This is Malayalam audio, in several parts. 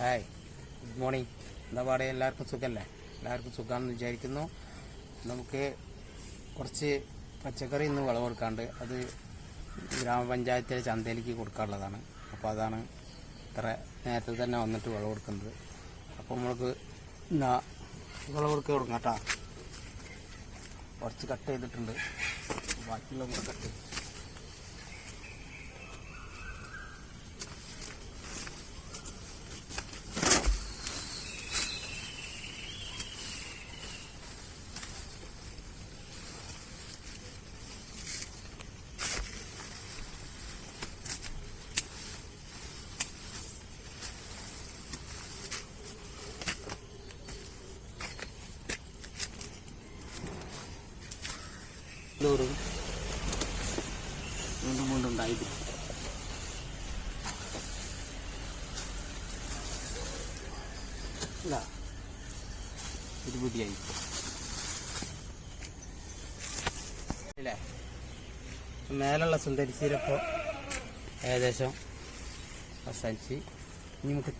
ഹായ് ഗുഡ് മോർണിംഗ് എന്താ പാടെ? എല്ലാവർക്കും സുഖമല്ലേ എല്ലാവർക്കും സുഖമാണെന്ന് വിചാരിക്കുന്നു. നമുക്ക് കുറച്ച് പച്ചക്കറി ഇന്ന് വിളവെടുക്കാണ്ട് അത് ഗ്രാമപഞ്ചായത്തിലെ ചന്തയിലേക്ക് കൊടുക്കാനുള്ളതാണ്. അപ്പോൾ അതാണ് ഇത്ര നേരത്തെ തന്നെ വന്നിട്ട് വിളവെടുക്കുന്നത്. അപ്പോൾ നമ്മൾക്ക് എന്നാ വിളവെടുക്കുക കൊടുക്കാം കേട്ടോ. കുറച്ച് കട്ട് ചെയ്തിട്ടുണ്ട്. ബാക്കിയുള്ള കൂടെ കട്ട് ചെയ്യും നൂറ് വീണ്ടും വീണ്ടും ഉണ്ടായിട്ട് മേലുള്ള സുന്ദരിച്ചീരപ്പോൾ ഏകദേശം അവസാനിച്ച്. ഇനി നമുക്ക്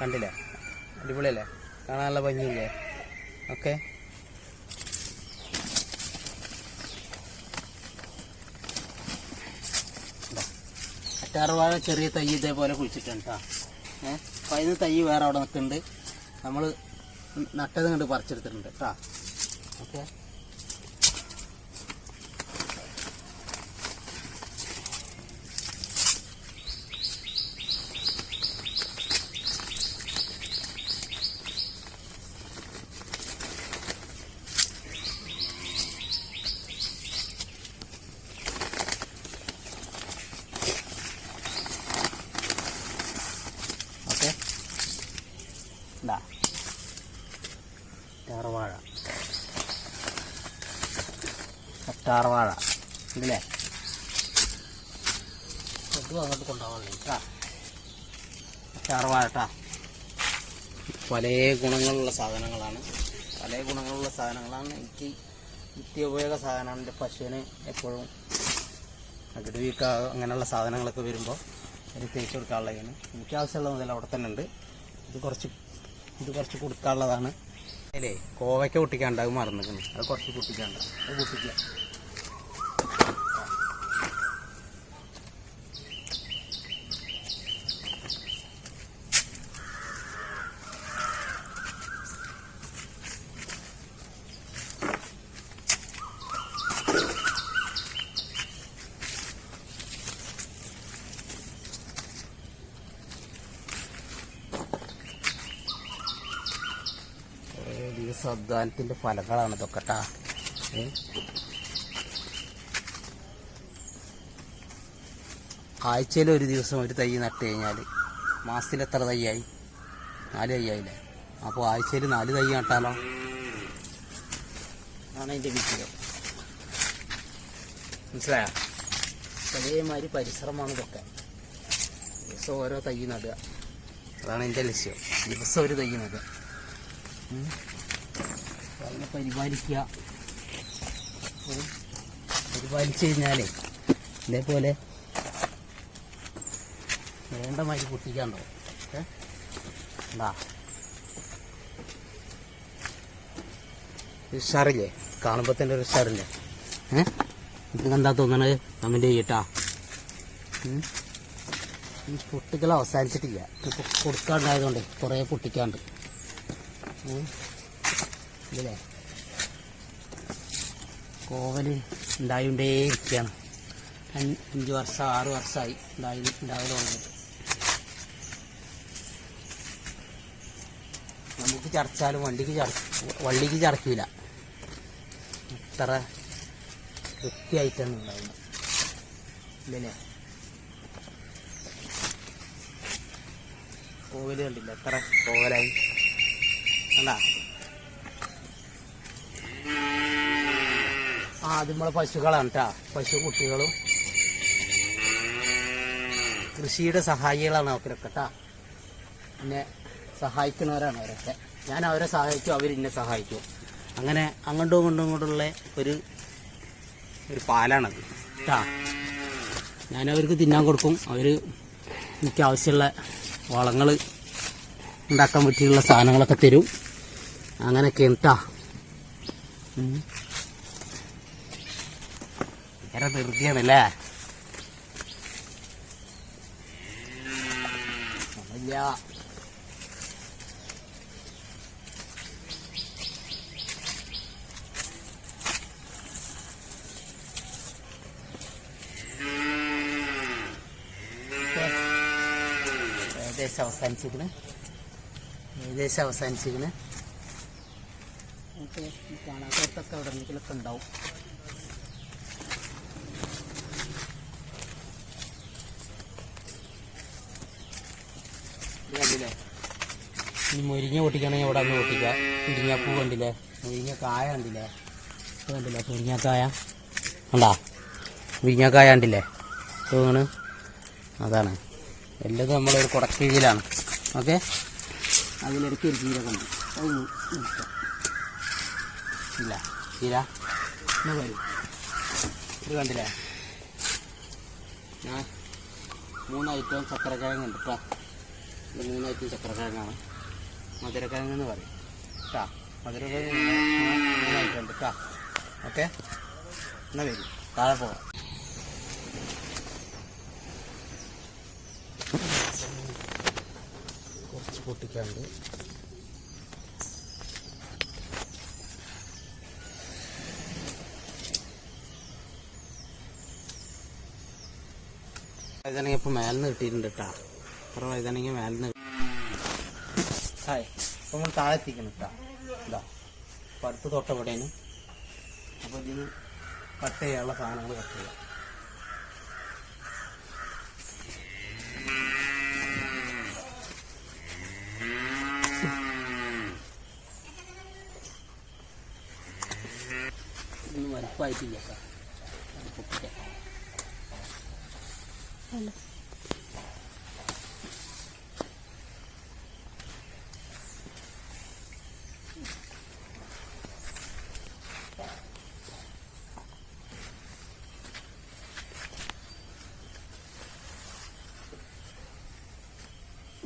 കണ്ടില്ലേ? അടിപൊളിയല്ലേ? കാണാനുള്ള ഭംഗിയില്ലേ? ഓക്കെ. അറ്റാറുവാഴ ചെറിയ തൈ ഇതേപോലെ കുഴിച്ചിട്ടുണ്ട് കേട്ടോ. ഏഹ് അപ്പം അതിന് തൈ വേറെ അവിടെ നിൽക്കുന്നുണ്ട്. നമ്മൾ നട്ടത് കണ്ട് പറിച്ചെടുത്തിട്ടുണ്ട് കേട്ടോ ഓക്കെ ഇതാ അറ്റാറുവാഴ അറ്റാറുവാഴ ഉണ്ടല്ലേ അതും അങ്ങോട്ട് കൊണ്ടുപോകണേ കേട്ടാ കേട്ടാ പല ഗുണങ്ങളുള്ള സാധനങ്ങളാണ്. പല ഗുണങ്ങളുള്ള സാധനങ്ങളാണ്. എനിക്ക് നിത്യോപയോഗ സാധനമാണ്. എന്റെ പശുവിന് എപ്പോഴും വീക്ക അങ്ങനെയുള്ള സാധനങ്ങളൊക്കെ വരുമ്പോൾ ഒരു തേച്ച് കൊടുക്കാനുള്ളതാണ് എനിക്ക് ആവശ്യമുള്ള മുതൽ അവിടെ തന്നെ ഉണ്ട്. ഇത് കുറച്ച് ഇത് കുറച്ച് കൊടുക്കാനുള്ളതാണ്. അല്ലേ കോവയ്ക്ക കുട്ടിക്കാണ്ടാകും മറന്നിരിക്കുന്നത് മറന്നിരിക്കുന്നു. അത് കുറച്ച് പൊട്ടിക്കാണ്ട് അത് പൊട്ടിക്കുക കുറേ ദിവസം അധ്വാനത്തിന്റെ ഫലങ്ങളാണ് ഇതൊക്കെ ആഴ്ചയിൽ ഒരു ദിവസം ഒരു തൈ നട്ട് കഴിഞ്ഞാൽ മാസത്തിൽ എത്ര തൈയായി? നാല് തൈയായില്ലേ? അപ്പോൾ ആഴ്ചയിൽ നാല് തൈ നട്ടാലോ? ആണ് അതിന്റെ വിജയം മനസ്സിലായോ? അതേമാതിരി പരിശ്രമമാണ് ഇതൊക്കെ. ദിവസം ഓരോ തൈ നടുക. അതാണ് എന്റെ ലക്ഷ്യം. ദിവസം ഒരു തൈ നടുക. അതിനെ പരിപാലിക്കുക. പരിപാലിച്ചു കഴിഞ്ഞാലേ ഇതേപോലെ വേണ്ട മാതിരി പൊട്ടിക്കാണ്ടോ ഏ? എന്താ ഉഷാറില്ലേ കാണുമ്പോൾ തന്നെ ഒരു ഉഷാറില്ലേ ഏ? നിങ്ങൾക്ക് എന്താ തോന്നണത് കമന്റ് ചെയ്യട്ടാ. ഈ പൊട്ടിക്കൽ അവസാനിച്ചിട്ടില്ല. ഇപ്പം കൊടുക്കാണ്ടായതുകൊണ്ട് കുറേ പൊട്ടിക്കാണ്ട്. ഉം. ഇതില്ലേ കോവൽ ഉണ്ടായിക്കൊണ്ടേ ഇരിക്കുകയാണ് അഞ്ച് വർഷം ആറ് വർഷമായി ഉണ്ടായി ഉണ്ടാവൽ തുടങ്ങിയിട്ട്. നമുക്ക് ചർച്ചാലും വണ്ടിക്ക് വള്ളിക്ക് ചടക്കില്ല അത്ര വൃത്തിയായിട്ടാണ് ഉണ്ടാവുന്നത്. ഇല്ലല്ലേ? കോവൽ കണ്ടില്ല? എത്ര കോവലായി? കണ്ടാ? ആ അത് നമ്മളെ പശുക്കളാണ് കേട്ടോ പശു കുട്ടികളും കൃഷിയുടെ സഹായികളാണ് അവരൊക്കെ കേട്ടോ എന്നെ സഹായിക്കുന്നവരാണ് അവരൊക്കെ. ഞാൻ അവരെ സഹായിക്കും അവരെന്നെ സഹായിക്കും. അങ്ങനെ അങ്ങോട്ടും ഇങ്ങോട്ടും ഇങ്ങോട്ടുള്ള ഒരു ഒരു പാലാണത് കേട്ടാ ഞാനവർക്ക് തിന്നാൻ കൊടുക്കും. അവർ എനിക്ക് ആവശ്യമുള്ള വളങ്ങൾ ഉണ്ടാക്കാൻ പറ്റിയുള്ള സാധനങ്ങളൊക്കെ തരും. അങ്ങനെയൊക്കെ കേട്ടാ ഭയങ്കര ധൃതിയാണല്ലേ ഇല്ല ഏകദേശം അവസാനിച്ചിരിക്കണ് ഏകദേശം അവസാനിച്ചിരിക്കണ് നമുക്ക് ഈ കാണാത്തടത്തൊക്കെ എവിടെ എന്തെങ്കിലുമൊക്കെ ഉണ്ടാവും ഇത് കണ്ടില്ലേ ഈ മുരിങ്ങ പൊട്ടിക്കണമെങ്കിൽ ഇവിടെ ഒന്ന് പൊട്ടിക്കാം. മുരിങ്ങപ്പൂ കണ്ടില്ലേ? മുരിങ്ങക്കായ കണ്ടില്ലേ? കണ്ടില്ലേ? മുരിങ്ങക്കായ. കണ്ടാ? മുരിങ്ങക്കായ കണ്ടില്ലേ? തോന്നണ് അതാണ്. എല്ലാം നമ്മളൊരു കുടക്കീഴിലാണ് ഓക്കെ? അതിലിടയ്ക്ക് ഒരു ചീര കണ്ടു. ഇല്ല. ചീര? ഇത് കണ്ടില്ലേ? ഞാൻ മൂന്ന് ഐറ്റം ചക്കരക്കിഴങ്ങുണ്ട് കേട്ടോ മൂന്ന് ഐറ്റം ചക്കരക്കിഴങ്ങാണ് മധുരക്കിഴങ്ങ് എന്ന് പറയും. കേട്ടാ മധുരക്കിഴങ്ങ് കേട്ടാ ഓക്കെ? എന്നാ വരും. താഴെ പോവാം. കുറച്ച് പൊട്ടിക്കാണ്ട് വഴുതനങ്ങ ഇപ്പൊ മേലിന്ന് കിട്ടിയിട്ടുണ്ട് കേട്ടോ അത്ര വഴുതനങ്ങ മേലിന്ന് ഹായ് ഇപ്പം നമ്മൾ താഴെ എത്തിക്കണം കേട്ടോ ഇതാ. അപ്പോൾ അടുത്ത തൊട്ട ഇവിടേനും അപ്പോൾ ഇതിന് കട്ട് ചെയ്യാനുള്ള സാധനങ്ങൾ കട്ട് ചെയ്യാം. ഇതൊന്നും വലുപ്പമായിട്ടില്ല കേട്ടോ പൊട്ടിക്കാം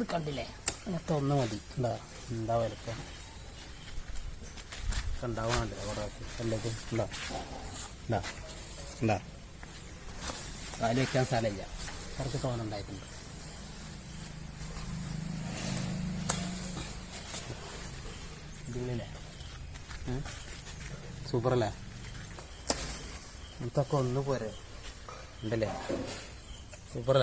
ഇത് കണ്ടില്ലേ അങ്ങനത്തെ ഒന്ന് മതി. എന്താ എന്താ വലുപ്പം? ഉണ്ടാവുന്നുണ്ട് അവിടെ എല്ലാവർക്കും ഉണ്ടോ? ഉണ്ടോ? ഉണ്ടോ? കാൽ വയ്ക്കാൻ സ്ഥലമില്ല. കുറച്ച് തോന്നുണ്ടായിട്ടുണ്ട് അല്ലേ ഇതൊക്കെ ഒന്ന് പോരെ. ഉണ്ടല്ലേ? സൂപ്പർ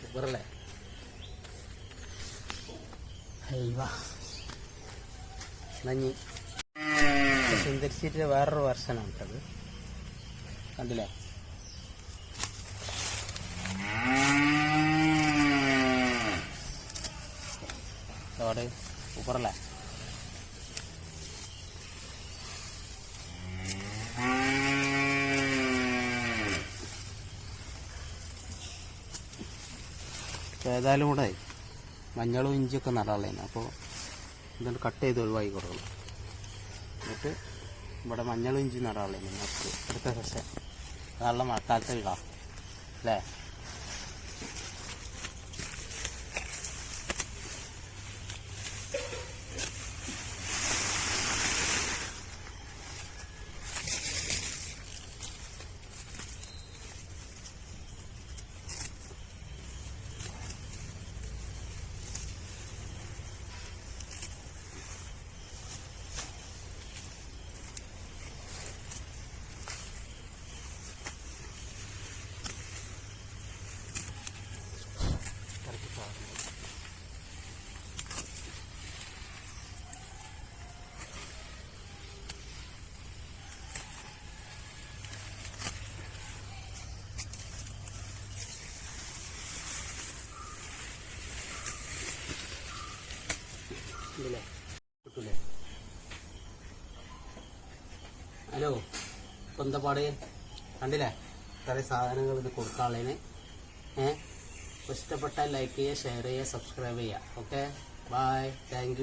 സൂപ്പറല്ലേ ഹൈവാ. നഞ്ഞി. സുന്ദരിച്ചിട്ട് വേറൊരു വെർഷനാണ് കേട്ടത്. അവിടെ സൂപ്പറല്ലേ? ഏതായാലും കൂടെ മഞ്ഞളും ഇഞ്ചിയൊക്കെ നടാനുള്ളതിന് അപ്പോൾ ഇതുകൊണ്ട് കട്ട് ചെയ്ത് ഒഴിവാക്കി കൊടുക്കണം. എന്നിട്ട് ഇവിടെ മഞ്ഞളും ഇഞ്ചി നമുക്ക് അടുത്ത സെഷൻ നല്ല മഴക്കാലത്ത് ഇടാം അല്ലേ? കിട്ടൂലേ കിട്ടൂലേ ഹലോ കൊന്തപാട് കണ്ടില്ലേ? ഇത്രയും സാധനങ്ങൾ ഇത് കൊടുക്കാനുള്ളതിന്. ഏഹ് ഇഷ്ടപ്പെട്ടാൽ ലൈക്ക് ചെയ്യുക ഷെയർ ചെയ്യുക സബ്സ്ക്രൈബ് ചെയ്യുക. Okay bye thank